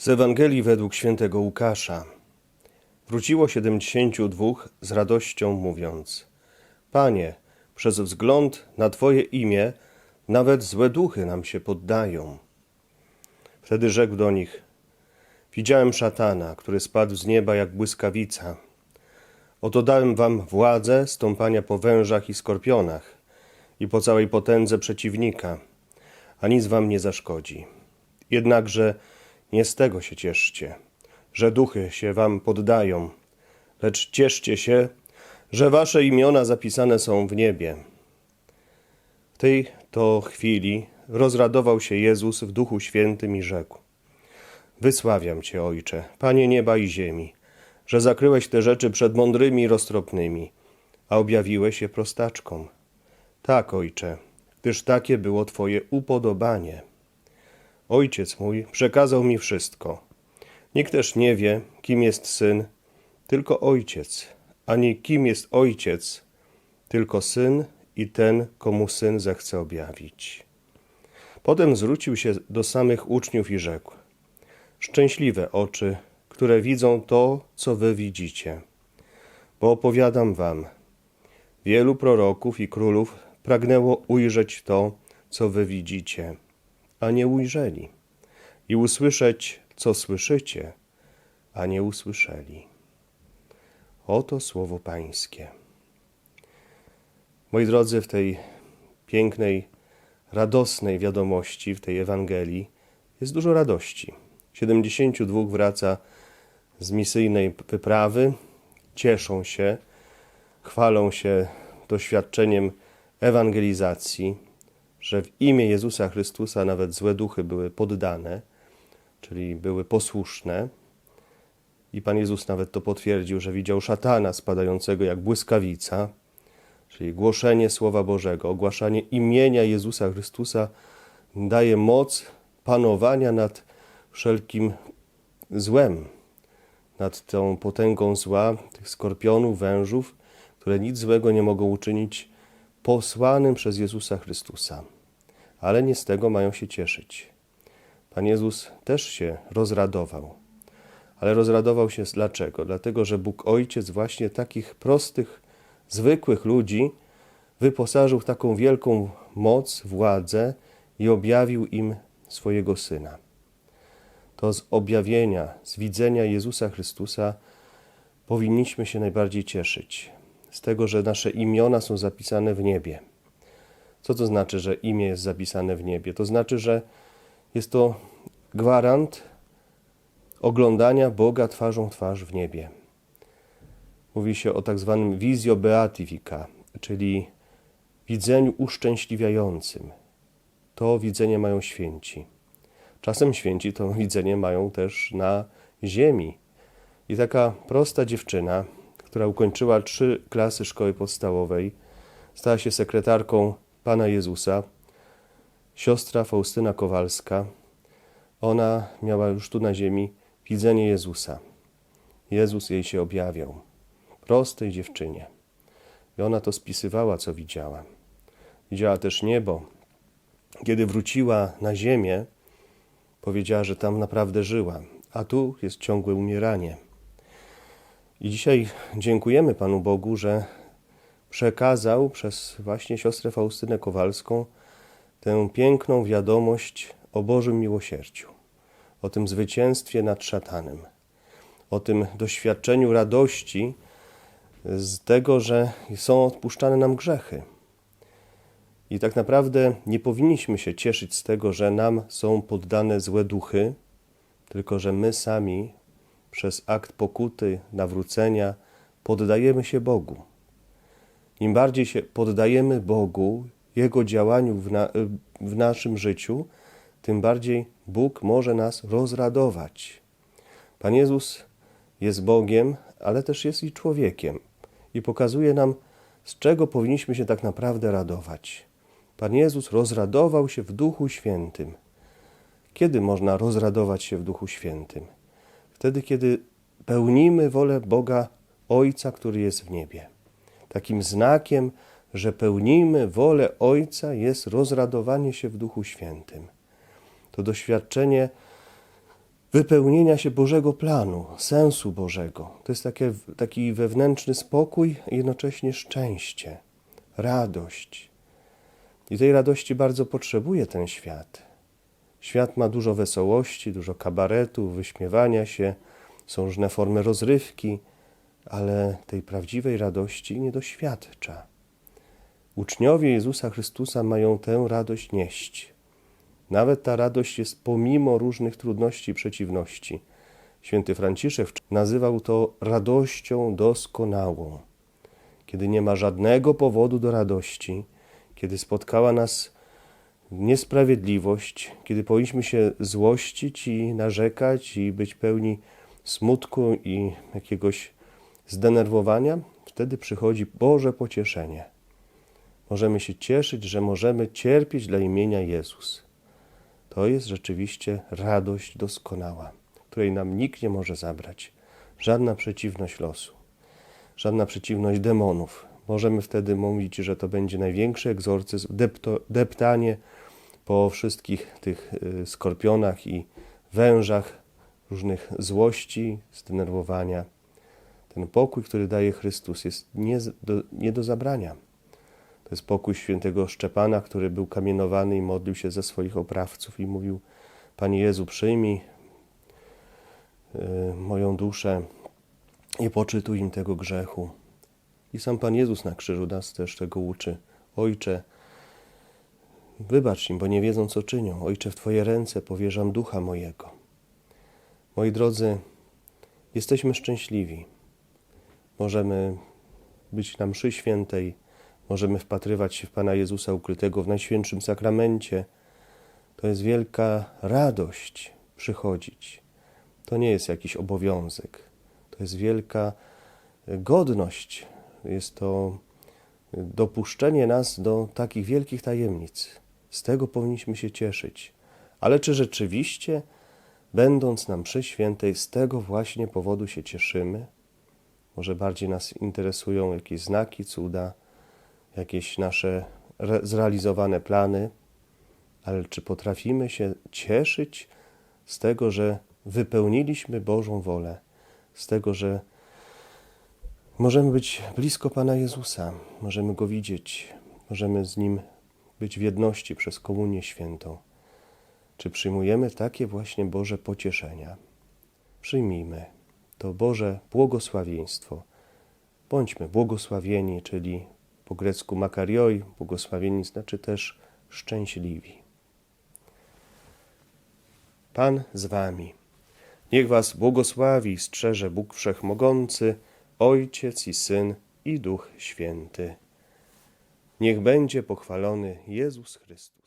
Z Ewangelii według świętego Łukasza. Wróciło siedemdziesięciu dwóch z radością mówiąc: Panie, przez wzgląd na Twoje imię nawet złe duchy nam się poddają. Wtedy rzekł do nich: Widziałem szatana, który spadł z nieba jak błyskawica. Oto dałem wam władzę stąpania po wężach i skorpionach i po całej potędze przeciwnika, a nic wam nie zaszkodzi. Jednakże nie z tego się cieszcie, że duchy się wam poddają, lecz cieszcie się, że wasze imiona zapisane są w niebie. W tej to chwili rozradował się Jezus w Duchu Świętym i rzekł: Wysławiam Cię, Ojcze, Panie nieba i ziemi, że zakryłeś te rzeczy przed mądrymi i roztropnymi, a objawiłeś je prostaczkom. Tak, Ojcze, gdyż takie było Twoje upodobanie. Ojciec mój przekazał mi wszystko. Nikt też nie wie, kim jest syn, tylko ojciec, ani kim jest ojciec, tylko syn i ten, komu syn zechce objawić. Potem zwrócił się do samych uczniów i rzekł: Szczęśliwe oczy, które widzą to, co wy widzicie. Bo opowiadam wam, wielu proroków i królów pragnęło ujrzeć to, co wy widzicie, a nie ujrzeli, i usłyszeć, co słyszycie, a nie usłyszeli. Oto słowo Pańskie. Moi drodzy, w tej pięknej, radosnej wiadomości, w tej Ewangelii jest dużo radości. 72 wraca z misyjnej wyprawy, cieszą się, chwalą się doświadczeniem ewangelizacji, że w imię Jezusa Chrystusa nawet złe duchy były poddane, czyli były posłuszne. I Pan Jezus nawet to potwierdził, że widział szatana spadającego jak błyskawica, czyli głoszenie Słowa Bożego, ogłaszanie imienia Jezusa Chrystusa daje moc panowania nad wszelkim złem, nad tą potęgą zła, tych skorpionów, wężów, które nic złego nie mogą uczynić posłanym przez Jezusa Chrystusa. Ale nie z tego mają się cieszyć. Pan Jezus też się rozradował. Ale rozradował się dlaczego? Dlatego, że Bóg Ojciec właśnie takich prostych, zwykłych ludzi wyposażył w taką wielką moc, władzę i objawił im swojego Syna. To z objawienia, z widzenia Jezusa Chrystusa powinniśmy się najbardziej cieszyć. Z tego, że nasze imiona są zapisane w niebie. Co to znaczy, że imię jest zapisane w niebie? To znaczy, że jest to gwarant oglądania Boga twarzą w twarz w niebie. Mówi się o tak zwanym visio beatifica, czyli widzeniu uszczęśliwiającym. To widzenie mają święci. Czasem święci to widzenie mają też na ziemi. I taka prosta dziewczyna, która ukończyła trzy klasy szkoły podstawowej, stała się sekretarką Pana Jezusa, siostra Faustyna Kowalska. Ona miała już tu na ziemi widzenie Jezusa. Jezus jej się objawiał, prostej dziewczynie. I ona to spisywała, co widziała. Widziała też niebo. Kiedy wróciła na ziemię, powiedziała, że tam naprawdę żyła, a tu jest ciągłe umieranie. I dzisiaj dziękujemy Panu Bogu, że przekazał przez właśnie siostrę Faustynę Kowalską tę piękną wiadomość o Bożym miłosierdziu, o tym zwycięstwie nad szatanem, o tym doświadczeniu radości z tego, że są odpuszczane nam grzechy. I tak naprawdę nie powinniśmy się cieszyć z tego, że nam są poddane złe duchy, tylko że my sami przez akt pokuty, nawrócenia poddajemy się Bogu. Im bardziej się poddajemy Bogu, Jego działaniu w, na, w naszym życiu, tym bardziej Bóg może nas rozradować. Pan Jezus jest Bogiem, ale też jest i człowiekiem i pokazuje nam, z czego powinniśmy się tak naprawdę radować. Pan Jezus rozradował się w Duchu Świętym. Kiedy można rozradować się w Duchu Świętym? Wtedy, kiedy pełnimy wolę Boga Ojca, który jest w niebie. Takim znakiem, że pełnimy wolę Ojca, jest rozradowanie się w Duchu Świętym. To doświadczenie wypełnienia się Bożego planu, sensu Bożego. To jest takie, taki wewnętrzny spokój jednocześnie szczęście, radość. I tej radości bardzo potrzebuje ten świat. Świat ma dużo wesołości, dużo kabaretu, wyśmiewania się, są różne formy rozrywki, ale tej prawdziwej radości nie doświadcza. Uczniowie Jezusa Chrystusa mają tę radość nieść. Nawet ta radość jest pomimo różnych trudności i przeciwności. Święty Franciszek nazywał to radością doskonałą. Kiedy nie ma żadnego powodu do radości, kiedy spotkała nas niesprawiedliwość, kiedy powinniśmy się złościć i narzekać i być pełni smutku i jakiegoś zdenerwowania, wtedy przychodzi Boże pocieszenie. Możemy się cieszyć, że możemy cierpieć dla imienia Jezus. To jest rzeczywiście radość doskonała, której nam nikt nie może zabrać. Żadna przeciwność losu, żadna przeciwność demonów. Możemy wtedy mówić, że to będzie największy egzorcyzm, depto, deptanie po wszystkich tych y, skorpionach i wężach różnych złości, zdenerwowania. Ten pokój, który daje Chrystus, jest nie do, nie do zabrania. To jest pokój świętego Szczepana, który był kamienowany i modlił się za swoich oprawców i mówił: Panie Jezu, przyjmij y, moją duszę i poczytuj im tego grzechu. I sam Pan Jezus na krzyżu nas też tego uczy. Ojcze, wybacz im, bo nie wiedzą, co czynią. Ojcze, w Twoje ręce powierzam ducha mojego. Moi drodzy, jesteśmy szczęśliwi. Możemy być na mszy świętej, możemy wpatrywać się w Pana Jezusa ukrytego w Najświętszym Sakramencie. To jest wielka radość przychodzić. To nie jest jakiś obowiązek. To jest wielka godność. Jest to dopuszczenie nas do takich wielkich tajemnic. Z tego powinniśmy się cieszyć. Ale czy rzeczywiście, będąc na mszy świętej, z tego właśnie powodu się cieszymy? Może bardziej nas interesują jakieś znaki, cuda, jakieś nasze zrealizowane plany, ale czy potrafimy się cieszyć z tego, że wypełniliśmy Bożą wolę, z tego, że możemy być blisko Pana Jezusa, możemy Go widzieć, możemy z Nim być w jedności przez Komunię Świętą. Czy przyjmujemy takie właśnie Boże pocieszenia? Przyjmijmy to Boże błogosławieństwo. Bądźmy błogosławieni, czyli po grecku makarioi, błogosławieni znaczy też szczęśliwi. Pan z wami. Niech was błogosławi i strzeże Bóg Wszechmogący, Ojciec i Syn i Duch Święty. Niech będzie pochwalony Jezus Chrystus.